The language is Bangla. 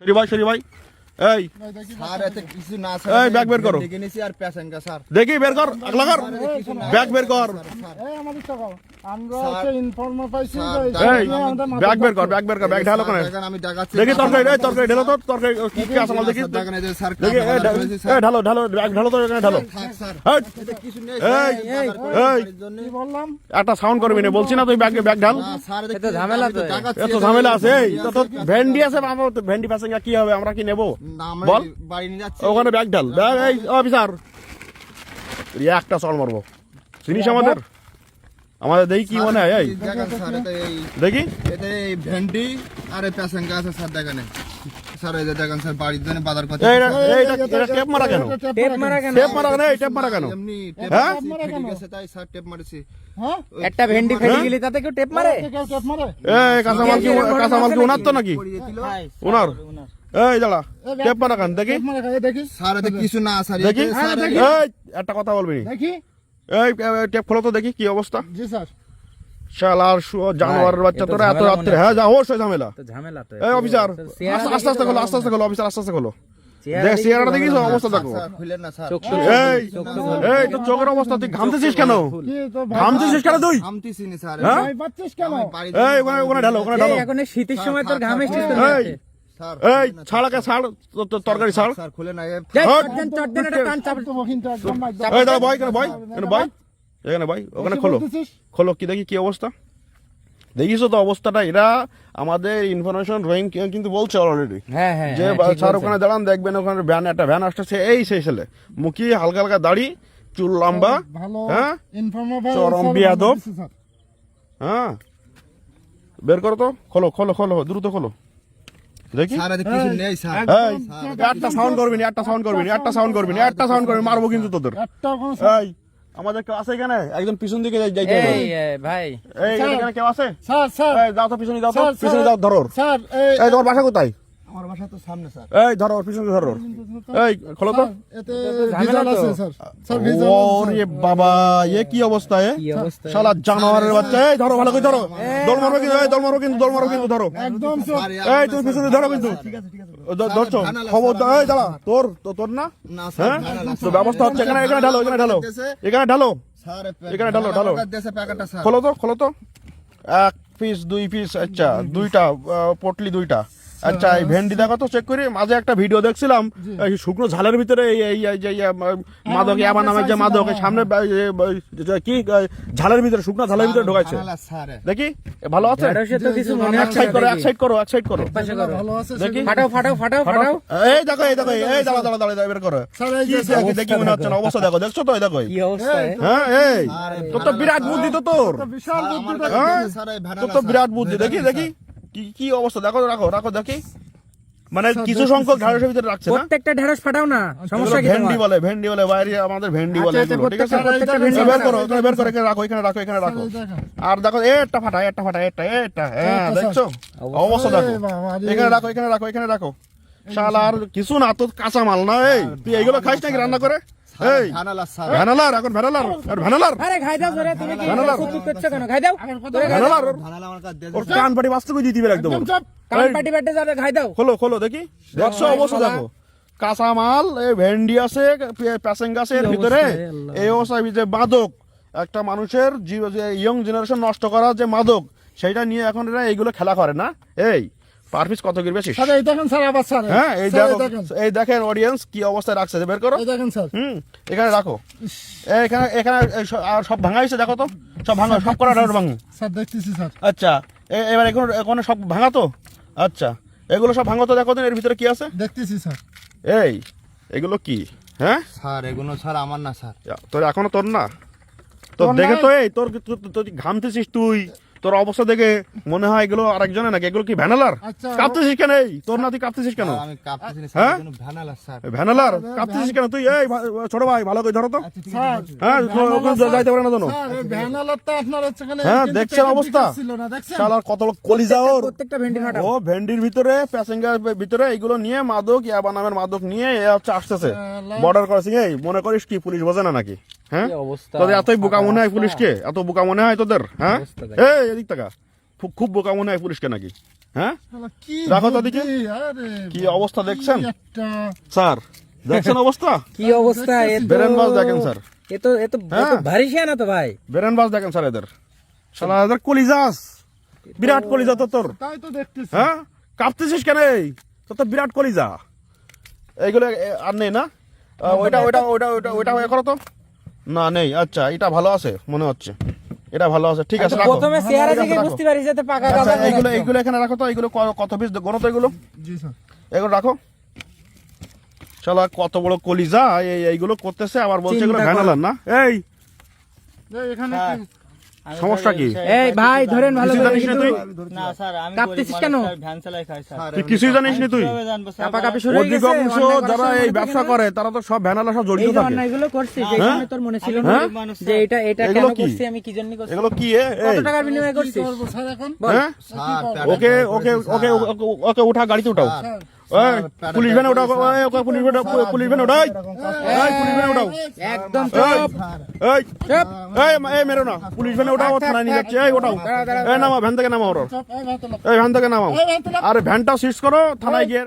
সরি ভাই সরি ভাই। এই। স্যার এতে কিছু না এই, ব্যাগ বের করো। দেখে নিছি আর প্যাসেঞ্জার স্যার। দেখি বের কর আগলা কর। ব্যাগ বের কর। এই আমাদের টাকা আমরা হচ্ছে ইনফর্মার পাইছি এই ব্যাগ বের কর ব্যাগ বের কর ব্যাগ ঢালো দেখেন আমি দেখাচ্ছি দেখি তরকারি এই তরকারি ঢালো তো তরকারি কি কি আছে দেখি। স্যার, দেখি এই ঢালো ঢালো ব্যাগ ঢালো তো এখানে ঢালো। স্যার এই, কিছু নেই এই, এই, এই। কি বললাম? একটা সাউন্ড করবি না বলছি না তুই ব্যাগ ব্যাগ ঢাল। স্যার এতে ঝামেলা তো। এত ঝামেলা আছে এই। তো ভেন্ডি আছে বাবা ভেন্ডি প্যাসেঞ্জার কি হবে আমরা কি নেব? বল। ওখানে ব্যাগ ঢাল। ব্যাগ এই অফিসার। একটা চল মারবো। চিনিস আমাদের? আমাদের দেখি কি মনে হয় এই। দেখি। এতে ভেন্ডি আর প্যাসেঞ্জার আছে স্যার দেখেন। এই। স্যার এই দেখেন স্যার বাড়ির জন্য বাজার করতে এইটা এইটা এটা টেপ মারা কেন? টেপ মারা কেন? টেপ মারা কেন? এই টেপ মারা কেন? এমনি টেপ হ্যাঁ? মারছি, তাই স্যার টেপ মারছি। হ্যাঁ? একটা ভেন্ডি ফেটে গেলে তাতে কেউ টেপ মারে? কেউ টেপ মারে এই কাঁচামাল কি কাঁচামাল কি ওনার তো নাকি ওনার এই দাঁড়া টেপ মারা কেন দেখি। কিছু না স্যার দেখি। এই একটা কথা বলবি। দেখি। এই টেপ খোলো তো দেখি কি অবস্থা। জি স্যার। শালার জানোয়ারের বাচ্চা তোরা এত রাত্রে হ্যাঁ। যা অবশ্যই ঝামেলা। ঝামেলা তো এই অফিসার আস্তে আস্তে আস্তে খোলো আস্তে আস্তে খোলো অফিসার আস্তে আস্তে খোলো। দেখ চেহারাটা দেখিস অবস্থা দেখো। এই এই চোখের অবস্থা তুই ঘামতেছিস কেন? ঘামতেছিস কেন তুই? হ্যাঁ? ভয় পাচ্ছিস কেন? এই ওখানে ওখানে ঢালো ওখানে ঢালো। এখন শীতের সময় তোর ঘাম এসছিস এই। ছাড়াকে ছাড় তোর- তোর তরকারি ছাড়। স্যার খুলে না এই বয় কেন কেন বয় এখানে বয় ওখানে খোলো। খোলো কি দেখি কি অবস্থা? দেখিস তো অবস্থাটা এরা আমাদের ইনফরমেশন রোয়িং কিন্তু বলছে অলরেডি হ্যাঁ হ্যাঁ যে হ্যাঁ, স্যার ওখানে দাঁড়ান দেখবেন ওখানে ভ্যান একটা ভ্যান আসতেছে এই সেই ছেলে। মুখি হালকা হালকা দাড়ি চুল লম্বা হ্যাঁ? চরম বিয়াদব। হ্যাঁ? বের করো তো খোলো খোলো খোলো দ্রুত খোলো। দেখি স্যার এতে কিছু নেই স্যার। এই একটা সাউন্ড করবি না একটা সাউন্ড করবি না একটা সাউন্ড করবি না একটা সাউন্ড করবি মারবো কিন্তু তোদের। এই আমাদের কেউ আছে এখানে? একজন পিছন দিকে যাই- ভাই। এই এখানে কেউ আছে? Sir sir. এই তো পিছনে তো পিছনে ধরো। স্যার এই এই তোমার বাসা কোথায়? আমার বাসা তো সামনে স্যার। এই ধরো পিছনে ধরো এই খোলো তো। এতে ঝামেলা আছে স্যার। স্যার ভিজাল ওরে বাবা এ কি অবস্থা এ? শালা জানোয়ারের বাচ্চা এই ধরো ভালো করে ধরো। দৌড় মারো কিন্তু এই দৌড় মারো কিন্তু দৌড় মারো কিন্তু ধরো। একদম এই তুমি পিছনে ধরো কিন্তু। ধরছো। খবর এই দাঁড়া তোর তোর না? না হ্যাঁ? না, না, তো ব্যবস্থা হচ্ছে এখানে এখানে ঢালো এখানে ঢালো। এখানে ঢালো। এখানে ঢালো, ঢালো। খোলো তো খোলো তো। এক পিস দুই পিস আচ্ছা দুইটা পটলি দুইটা। আচ্ছা এই ভেন্ডি দেখো তো চেক করি। মাঝে একটা ভিডিও দেখছিলাম এই শুকনো ঝালের ভিতরে এই এই এই যে মাদক ইয়াবা নামের যে মাদক সামনে বা- এ, বা- যে কি ঝালের ভিতরে শুকনো ঝালের ভিতরে ঢোকাইছে? দেখি ভালো আছে? মনে এক সাইড করো এক সাইড করো এক সাইড করো দেখি। ফাটাও ফাটাও ফাটাও ফাটাও। এই দেখো এই দেখো এই দাঁড়া দাঁড়া দাঁড়া বের করো। দেখি মনে হচ্ছে না? অবস্থা দেখো দেখছ তো এই দেখো? হ্যাঁ এই। তোর তো বিরাট বুদ্ধি তো তোর। বিশাল বুদ্ধি হ্যাঁ? তোর তো বিরাট বুদ্ধি। দেখি দেখি। কি কি অবস্থা? দেখো রাখো রাখো দেখি। মানে কিছু সংখ্যক ঢাড়সের ভিতরে রাখছে না? প্রত্যেকটা ঢেঁড়স ফাটাও না সমস্যা কি ভেন্ডি বলে ভেন্ডি বলে বাইরে আমাদের ভেন্ডি বলে আচ্ছা, ঠিক আছে? প্রত্যেকটা- প্রত্যেকটা ভেন্ডি বের করো তুমি বের করো এখানে রাখো এখানে রাখো এখানে রাখো। আর দেখো এ একটা ফাটা একটা ফাটা এটা এটা হ্যাঁ আচ্ছা, দেখছ? অবস্থা দেখো। এখানে রাখো এখানে রাখো এখানে রাখো। শালা আর কিছু না তো কাঁচা মাল না এই। তুই এইগুলো খাইস নাকি রান্না করে? এই ভ্যানালার এখন ভ্যানালার আর ভ্যানালার আরে খাই দাও ধরে তুমি কি ভ্যানালার। করছ কেন? খাই দাও। ধরে খাই দাও। ভ্যানালার ওর- ভ্যানালা আমার কাছে ওর কান পাটি বাস্তব দিয়ে দিবে একদম কান পাটি বাটে যাবে খাই দাও। খোলো খোলো দেখি। দেখছ অবস্থা দেখো। কাঁচা মাল এই ভেন্ডি আছে প্যাসেঞ্জ আছে ভিতরে। এই অবস্থায় যে মাদক একটা মানুষের ইয়ং জেনারেশন নষ্ট করার যে মাদক সেটা নিয়ে এখন এরা এইগুলো খেলা করে না। এই পার পিস কত কিনবে স্যার এই দেখেন স্যার আবার স্যার। হ্যাঁ এই দেখেন। এই দেখেন অডিয়েন্স কি অবস্থায় রাখছে বের করো। এই দেখেন স্যার। হুম এখানে রাখো। এই এখানে এখানে সব- আর সব ভাঙা হয়েছে দেখো তো। সব ভাঙা সব করা ভাঙ। স্যার দেখতেছি স্যার। আচ্ছা এবার এখন এখন সব ভাঙা তো? আচ্ছা এগুলো সব ভাঙা তো দেখো তো এর ভিতরে কি আছে? দেখতেছি স্যার। এই এগুলো কি? হ্যাঁ? স্যার এগুলো স্যার আমার না স্যার। তোর এখনও তোর না? তোর দেখে তো এই তোর তোর ঘামতেছিস তুই? তোর অবস্থা দেখে মনে হয় এগুলো আরেকজনের নাকি? এগুলো কি ভ্যানালার? আচ্ছা, কাঁপতেছিস কেন এই? তোর না তুই কাঁপতেছিস কেন? স্যার, আমি কাঁপতেছি না, হ্যাঁ? ভ্যানালার কাঁপতেছিস কেন? তুই এই ছোট ভাই ভালো করে ধরো তো। হ্যাঁ যাইতে পারে না তো স্যার এই ভ্যানালারটা আপনার হচ্ছে এখানে হ্যাঁ, দেখছেন অবস্থা? শালার কত কলিজা ওর। প্রত্যেকটা ভেন্ডি ও ভেন্ডির ভিতরে প্যাসেঞ্জার ভিতরে এগুলো নিয়ে মাদক ইয়াবা নামের মাদক নিয়ে এ হচ্ছে আসতেছে। বর্ডার ক্রসিং এই মনে করিস কি পুলিশ বোঝে না নাকি? হ্যাঁ? তোদের এতই বোকা মনে হয় পুলিশকে? এত বোকা মনে হয় তোদের হ্যাঁ? এই এদিক টাকা খুব খুব বোকা মনে হয় পুলিশকে নাকি হ্যাঁ? শালা কি রাখো তো দিকে। বুদ্ধি, আরে কি অবস্থা দেখছেন? স্যার দেখছেন অবস্থা? কি অবস্থা? বেরেন বাস দেখেন স্যার। এ তো এ তো হ্যাঁ। ভারী শিয়া না তো ভাই। বেরেন বাস দেখেন স্যার এদের। শালা এদের কলিজাস বিরাট কলিজা তো তোর। তাই তো দেখতেছি। হ্যাঁ? কাঁপতেছিস কেন এই? তোর তো বিরাট কলিজা। এইগুলো আর নেই না? ওইটা ওইটা ওইটা ওইটা ওইটা হয়ে করো তো। না নেই। আচ্ছা এটা ভালো আছে মনে হচ্ছে। এটা ভালো আছে ঠিক আছে রাখো। প্রথমে চেহারা দেখে বুঝতে পারি যে পাকা আচ্ছা গাদা এগুলো এগুলো এখানে রাখো তো এগুলো কত পিস গোনো তো এগুলো? জি স্যার। এগুলো রাখো। শালা কত বড় কলিজা এই এইগুলো করতেছে আবার বলছে এগুলো ভ্যানালার না? এই! এই এখানে কি- সমস্যা কি এই ভাই ধরেন ভালো করে না তুই না স্যার আমি কাঁপতেছিস কেন? ভ্যান চালাই খাই স্যার তুই কিছুই জানিস না তুই কাপা কাপি শুরু হয়ে গেছে অধিকাংশ যারা এই ব্যবসা করে তারা তো সব ভ্যানালা সব এই জড়িত থাকে অন্যায়গুলো করছি যে হ্যাঁ? তোর মনে ছিল না হ্যাঁ? যে এটা এটা কেন এগুলো আমি কি জন্য করছি এগুলো কি কত টাকার বিনিময়ে করছিস স্যার এখন হ্যাঁ ওকে ওকে ওকে ওকে ওকে উঠা গাড়িতে উঠাও এই, পুলিশ ভ্যানে ওকে পুলিশ ভ্যানে পুলিশ ভ্যানে উঠাও এই, পুলিশ ভ্যানে উঠাও একদম এই, এই মেরো না। পুলিশ ভ্যানে উঠাও ও থানায় নিয়ে যাচ্ছে। এই ওঠাও। এই নামা ভ্যান থেকে নামাও ওর এই ভ্যান থেকে নামাও। আরে ভ্যানটা সিজ করো থানায় গিয়ে